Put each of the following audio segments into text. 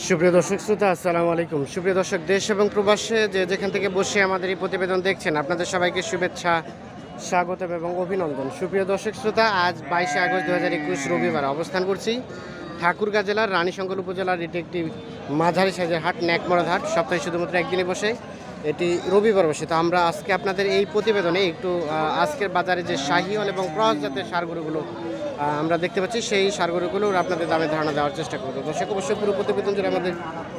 সুপ্রিয় দর্শক শ্রোতা আসসালামু আলাইকুম। সুপ্রিয় দর্শক দেশ এবং প্রবাসে যে যেখান থেকে বসে আমাদের এই প্রতিবেদন দেখছেন আপনাদের সবাইকে শুভেচ্ছা স্বাগতম এবং অভিনন্দন। সুপ্রিয় দর্শক শ্রোতা আজ বাইশে আগস্ট দু হাজার একুশ রবিবার অবস্থান করছি ঠাকুরগাঁ জেলার রানীশঙ্কর উপজেলার এটি একটি মাঝারি সাইজের হাট ন্যাকমরদ হাট। সপ্তাহে শুধুমাত্র একদিনে বসে এটি রবিবার বসে। তো আমরা আজকে আপনাদের এই প্রতিবেদনে একটু আজকের বাজারে যে শাহিওয়াল এবং ক্রস জাতের সারগরুগুলো আহ, আমরা দেখতে পাচ্ছি সেই সারগরুগুলোর আপনাদের দামে ধারণা দেওয়ার চেষ্টা করব। দর্শক অবশ্যই পুরো প্রতিবেদন জুড়ে আমাদের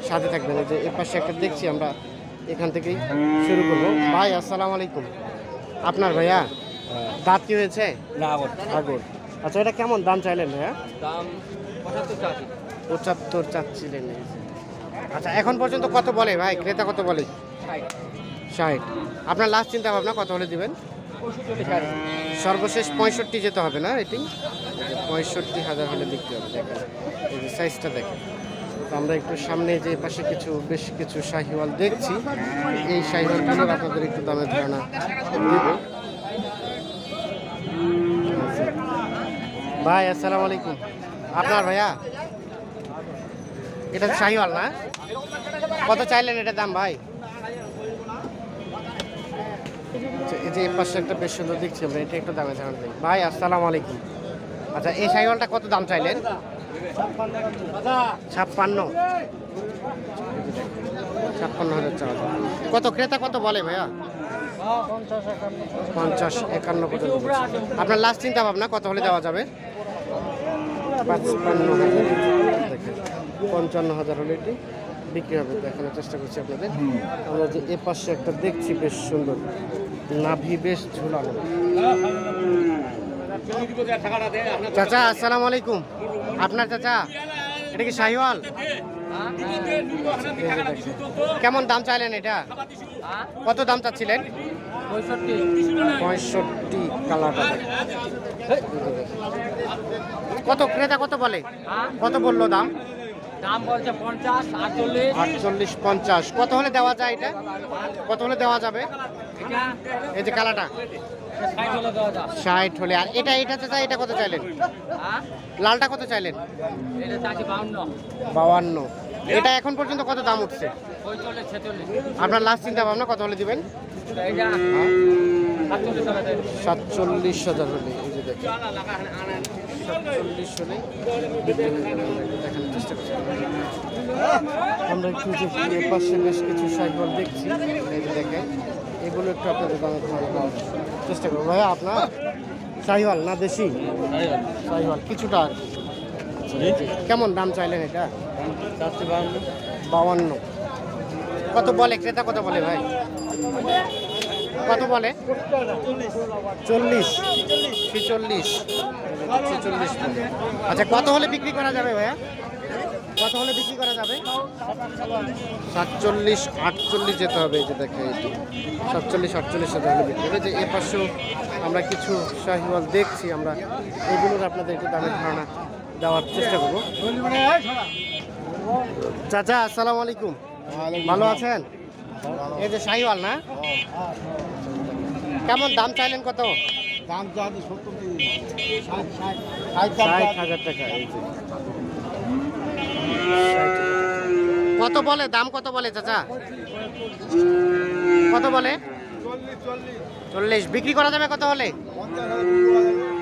সাথে থাকবেন। যে এর পাশে একটা দেখছি আমরা এখান থেকেই শুরু করব। ভাই আসসালামু আলাইকুম। আপনার ভাইয়া দাঁত কি হয়েছে? আগর আচ্ছা এটা কেমন দাম চাইলেন ভাইয়া? দাম পঁচাত্তর চাচ্ছিলেন। আচ্ছা এখন পর্যন্ত কত বলে ভাই? ক্রেতা কত বলে? ষাট। আপনার লাস্ট চিন্তা ভাবনা কত হলে দিবেন? সর্বশেষ পঁয়ষট্টি যেতে হবে না এটি যে পঁয়ষট্টি হাজার হলে বিক্রি হবে, দেখেন। এই যে সাইজটা দেখেন। তো আমরা একটু সামনে যে পাশে কিছু, বেশ কিছু শাহিওয়াল দেখছি। এই শাহিওয়ালগুলোর আপনাদের একটু দামের ধারণা দেব। ভাই, আসসালামু আলাইকুম। আপনার ভাইয়া? এটা শাহিওয়াল না? কত চাইলেন এটার দাম ভাই? আচ্ছা, এই যে এই পাশে একটা বেশ সুন্দর দেখছি আমরা এটা একটু দামে ধারণা দিই ভাই আসসালামু আলাইকুম। আচ্ছা এই সাইকেলটা কত দাম চাইলেন? ছাপ্পান্ন। ছাপ্পান্ন হাজার চাওয়া কত ক্রেতা কত বলে ভাইয়া? পঞ্চাশ একান্ন পর্যন্ত আপনার লাস্ট চিন্তা ভাবনা কত হলে দেওয়া যাবে? পঞ্চান্ন হাজার হলে এটি। বিক্রি হবে দেখানোর চেষ্টা করছি আপনাদের। আমরা যে এ পাশে একটা দেখছি বেশ সুন্দর। নাভি বেশ ঝুলানো। চাচা আসসালামু আলাইকুম। আপনার চাচা এটা কি শাহিওয়াল। কেমন দাম চাইলেন এটা? কত দাম চাচ্ছিলেন? পঁয়ষট্টি পঁয়ষট্টি কালারটা কত ক্রেতা কত বলে? কত বলল দাম? দাম বলছে পঞ্চাশ আটচল্লিশ। আটচল্লিশ পঞ্চাশ। কত হলে দেওয়া যায় এটা? কত হলে দেওয়া যাবে? এই যে কালাটা। ষাট হলে আর এটা এটা চাচা এটা কত চাইলেন? হ্যাঁ? লালটা কত চাইলেন? বাউন্ন। এটা এখন পর্যন্ত কত দাম উঠছে? আপনার লাস্ট চিন্তা ভাবনা কত হলে দিবেন? সাতচল্লিশ টাকা সাতচল্লিশ হাজার হলে এই যে দেখেন। সাতচল্লিশ। আমরা একটু দেখানোর চেষ্টা করছি আমরা একটু যে পাশে বেশ কিছু সাইকেল দেখছি দেখেন এগুলো একটু আপনাদের দামে ধারণা চেষ্টা করব। ভাইয়া আপনার শাহিওয়াল না দেশি? শাহিওয়াল। কিছুটা আর কেমন দাম চাইলেন এটা? চারশো বাউন্ন বাউান্ন। কত বলে ক্রেতা কত বলে ভাই? কত বলে? চল্লিশ। ছেচল্লিশ। ছেচল্লিশ আচ্ছা কত হলে বিক্রি করা যাবে ভাইয়া? কত হলে বিক্রি করা যাবে? সাতচল্লিশ আটচল্লিশ যেতে হবে এই যে দেখে সাতচল্লিশ আটচল্লিশ হাজার হলে বিক্রি হবে। যে এ পাশেও আমরা কিছু শাহিওয়াল দেখছি আমরা এগুলোর আপনাদের একটু দামের ধারণা দেওয়ার চেষ্টা করব। চাচা আসসালামু আলাইকুম। ভালো আছেন? এই যে শাহিওয়াল না? কেমন দাম চাইলেন কত? দাম চাঁদি সত্তর ষাট ষাট ষাট হাজার টাকা। কত বলে? দাম কত বলে চাচা? কত বলে? চল্লিশ বিক্রি করা যাবে কত হলে?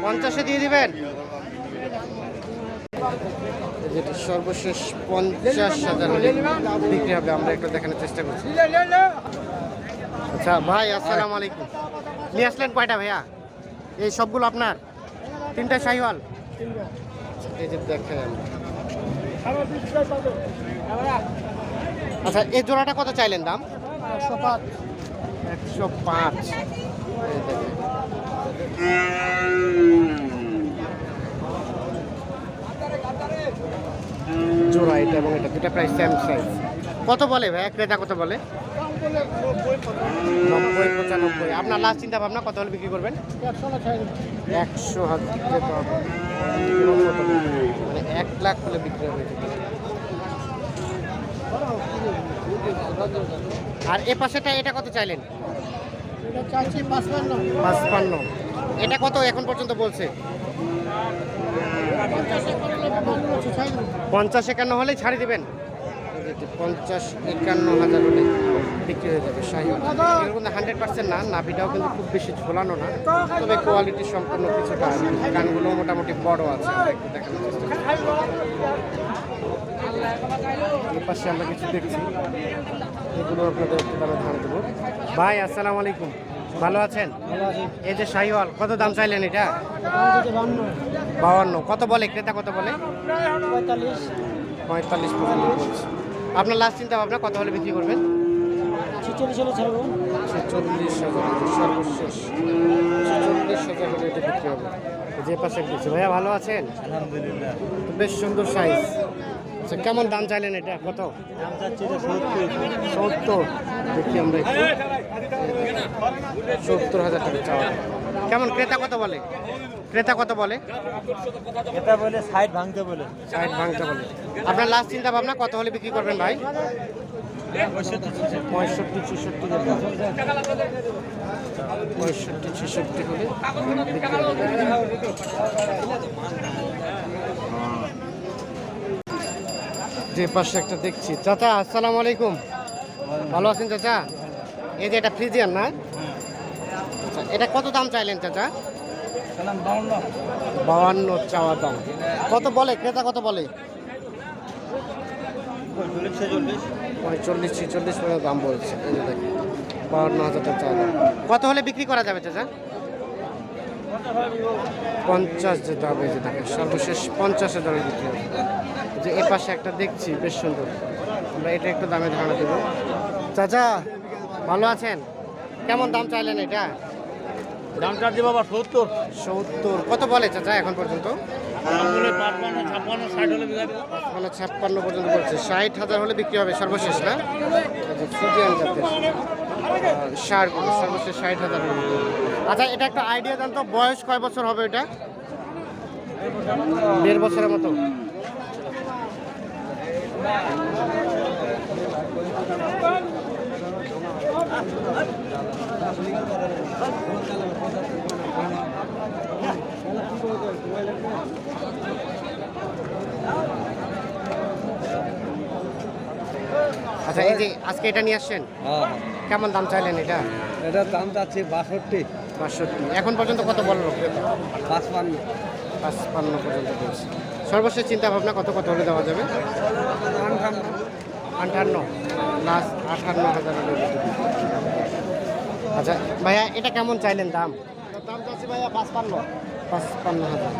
পঞ্চাশে দিয়ে দিবেন? যেটা সর্বশেষ পঞ্চাশ হাজার হলে বিক্রি হবে আমরা একটু দেখানোর চেষ্টা করছি। আচ্ছা ভাই আসসালামু আলাইকুম। নিয়ে আসলেন কয়টা ভাইয়া? এই সবগুলো আপনার? তিনটা শাহিওয়াল। এই যে দেখেন। আচ্ছা এই জোড়াটা কত চাইলেন দাম? একশো পাঁচ। একশো পাঁচ জোড়া এটা এবং এটা, দুটা প্রায় সেম সাইজ কত বলে ভাই? ক্রেতা কত বলে? নব্বই পঁচানব্বই। আপনার লাস্ট চিন্তা ভাবনা কত হলে বিক্রি করবেন? একশো হাজার মানে এক লাখ হলে বিক্রি হবে। আর এ পাশেটা এটা কত চাইলেন? পাঁচপান্ন। এটা কত এখন পর্যন্ত বলছে? পঞ্চাশে একান্ন হলেই ছাড়ি দেবেন? পঞ্চাশ একান্ন হাজার হলে। বিক্রি হয়ে যাবে শাহিওয়াল এর মধ্যে হান্ড্রেড পার্সেন্ট না নাভিটাও কিন্তু খুব বেশি ঝোলানো না তবে কোয়ালিটি সম্পূর্ণ কিছুটা আছে কানগুলো মোটামুটি বড় আছে আমরা একটু দেখানোর চেষ্টা পাশে আমরা কিছু দেখছি এগুলো আপনাদের একটু দামে দেবো। ভাই আসসালামু আলাইকুম। ভালো আছেন? এই যে শাহিওয়াল কত দাম চাইলেন এটা? বাউান্ন। কত বলে? ক্রেতা কত বলে? পঁয়তাল্লিশ। পঁয়তাল্লিশ আপনার লাস্ট চিন্তা ভাবনা কত হলে বিক্রি করবেন? ছেচল্লিশ হলে ছাড়বো? ছেচল্লিশ হাজার সর্বশেষ। ছেচল্লিশ হাজার হলে এটা বিক্রি হবে। যে পাশে দিচ্ছে ভাইয়া ভালো আছেন? আলহামদুলিল্লাহ। তো বেশ সুন্দর সাইজ আচ্ছা কেমন দাম চাইলেন এটা? কত? দাম চাচ্ছি সত্তর। দেখি আমরা সত্তর হাজার টাকা চাওয়া। কেমন? ক্রেতা কত বলে? ক্রেতা কত বলে? এটা বলে সাইড ভাঙতে বলে। ষাট ভাঙতে বলে। আপনার লাস্ট চিন্তা ভাবনা কত হলে বিক্রি করবেন ভাই? পঁয়ষট্টি, ছেষট্টি পঁয়ষট্টি, ছেষট্টি যে পাশে একটা দেখছি। চাচা, আসসালামু আলাইকুম। ভালো আছেন চাচা? এই যে এটা ফ্রিজিয়ান না? আচ্ছা এটা কত দাম চাইলেন চাচা? বাউন্ন চাওয়া দাম। কত বলে? ক্রেতা কত বলে? পঁয়তাল্লিশ ছেচল্লিশ পর্যন্ত দাম বলছে। এই যে দেখেন বাউান্ন হাজার টাকা কত হলে বিক্রি করা যাবে চাচা? পঞ্চাশ যেতে হবে এই যে দেখেন সর্বশেষ পঞ্চাশ হাজারে বিক্রি হবে। যে এ পাশে একটা দেখছি বেশ সুন্দর। আমরা এটা একটু দামে ধারণা দেবো। চাচা ভালো আছেন? কেমন দাম চাইলেন এটা? দাম চাচ্ছি বাবা সত্তর। সত্তর। কত বলে চাচা এখন পর্যন্ত? মানে ছাপ্পান্ন পর্যন্ত বলছে। ষাট হাজার হলে বিক্রি হবে সর্বশেষ, না? সারগুলো সর্বশেষ ষাট হাজার। আচ্ছা এটা একটা আইডিয়া দেন তো, বয়স কয় বছর হবে এটা? দেড় বছরের মতো। আচ্ছা এই যে আজকে এটা নিয়ে আসছেন? হ্যাঁ কেমন দাম চাইলেন এটা? এটার দাম চাচ্ছি বাষট্টি। বাষট্টি। এখন পর্যন্ত কত বলল পাঁচপান্ন। পাঁচপান্ন পর্যন্ত বলছে। সর্বশেষ চিন্তা ভাবনা কত কত হলে দেওয়া যাবে? আঠান্ন লাস্ট আটান্ন হাজার। আচ্ছা ভাইয়া এটা কেমন চাইলেন দাম? দাম চাচ্ছি ভাইয়া পাঁচপান্ন। পাঁচপান্ন হাজার।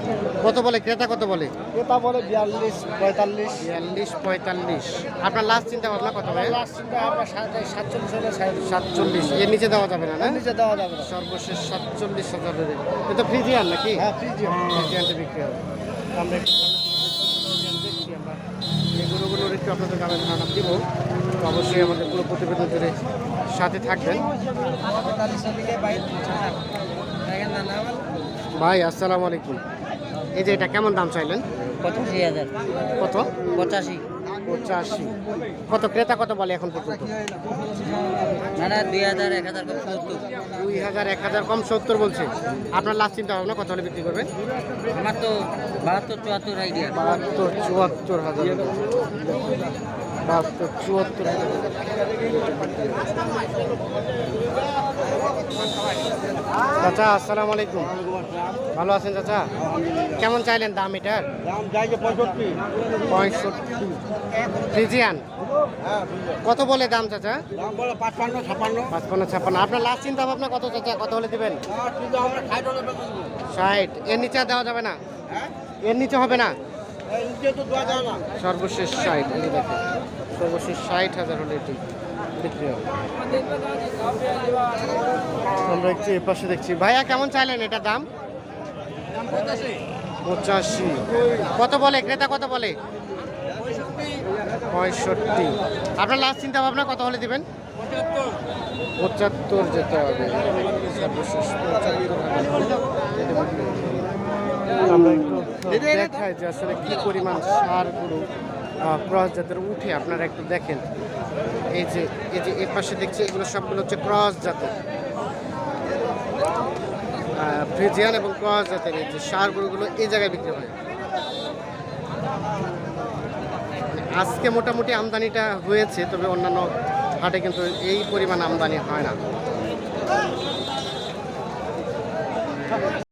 কত বলে? ক্রেতা কত বলে? এটা বলে বিয়াল্লিশ পঁয়তাল্লিশ। বিয়াল্লিশ পঁয়তাল্লিশ। আপনার লাস্ট চিন্তা ভাবনা কত ভাই? লাস্ট চিন্তা আমরা সাতচল্লিশ হলে সাতচল্লিশ। এর নিচে দেওয়া যাবে না না? নিচে দেওয়া যাবে না। সর্বশেষ সাতচল্লিশ হাজার হলে। এ তো ফ্রিজিয়ান নাকি? হ্যাঁ ফ্রিজিয়াম ফ্রিজিয়ানটা বিক্রি হবে। আমরা গরুগুলোর একটু আপনাদের গ্রামে ধারণা দিব। অবশ্যই আমাদের পুরো প্রতিবেদন জুড়ে সাথে থাকবেন। ভাই আসসালামু আলাইকুম। এই যে এটা কেমন দাম চাইলেন? পঁচাশি হাজার। কত? পঁচাশি। পঁচাশি। কত ক্রেতা কত বলে এখন পর্যন্ত? না না দুই হাজার এক হাজার করে সত্তর। দুই হাজার এক হাজার কম সত্তর বলছে। আপনার লাস্ট চিন্তা ভাবনা কত হলে বিক্রি করবেন? আমার তো বাহাত্তর চুয়াত্তর আইডিয়া বাহাত্তর চুয়াত্তর হাজার। বাহাত্তর চুয়াত্তর চাচা আসসালামু আলাইকুম। ভালো আছেন চাচা? কেমন চাইলেন দাম এটার? পঁয়ষট্টি। পঁয়ষট্টি। ফ্রিজিয়ান? হ্যাঁ কত বলে দাম চাচা? পাঁচপান্ন ছাপান্ন পাঁচপান্ন ছাপ্পান্ন। আপনার লাস্ট চিন্তা ভাবনা কত চাচা? কত হলে দেবেন? ষাট এর নিচে দেওয়া যাবে না? হ্যাঁ? এর নিচে হবে না? সর্বশেষ ষাট, এই যে দেখেন, সর্বশেষ ষাট হাজার হলে এটি বিক্রি হবে। আমরা একটু এপাশে দেখছি। ভাইয়া, কেমন চাইলেন এটা দাম? পঁচাশি। কত বলে? ক্রেতা কত বলে? পঁয়ষট্টি। আপনার লাস্ট চিন্তা ভাবনা কত হলে দিবেন? পঁচাত্তর। যেতে হবে। আমরা যে আসলে কি পরিমাণ সার গরু ক্রস জাতের উঠে, আপনারা একটু দেখেন। এই যে এই যে এর পাশে দেখছি এগুলো সবগুলো হচ্ছে ক্রস জাতের ফ্রিজিয়ান এবং ক্রস জাতের এই যে সার গরুগুলো এই জায়গায় বিক্রি হয়। আজকে মোটামুটি আমদানিটা হয়েছে, তবে অন্যান্য হাটে কিন্তু এই পরিমাণ আমদানি হয় না।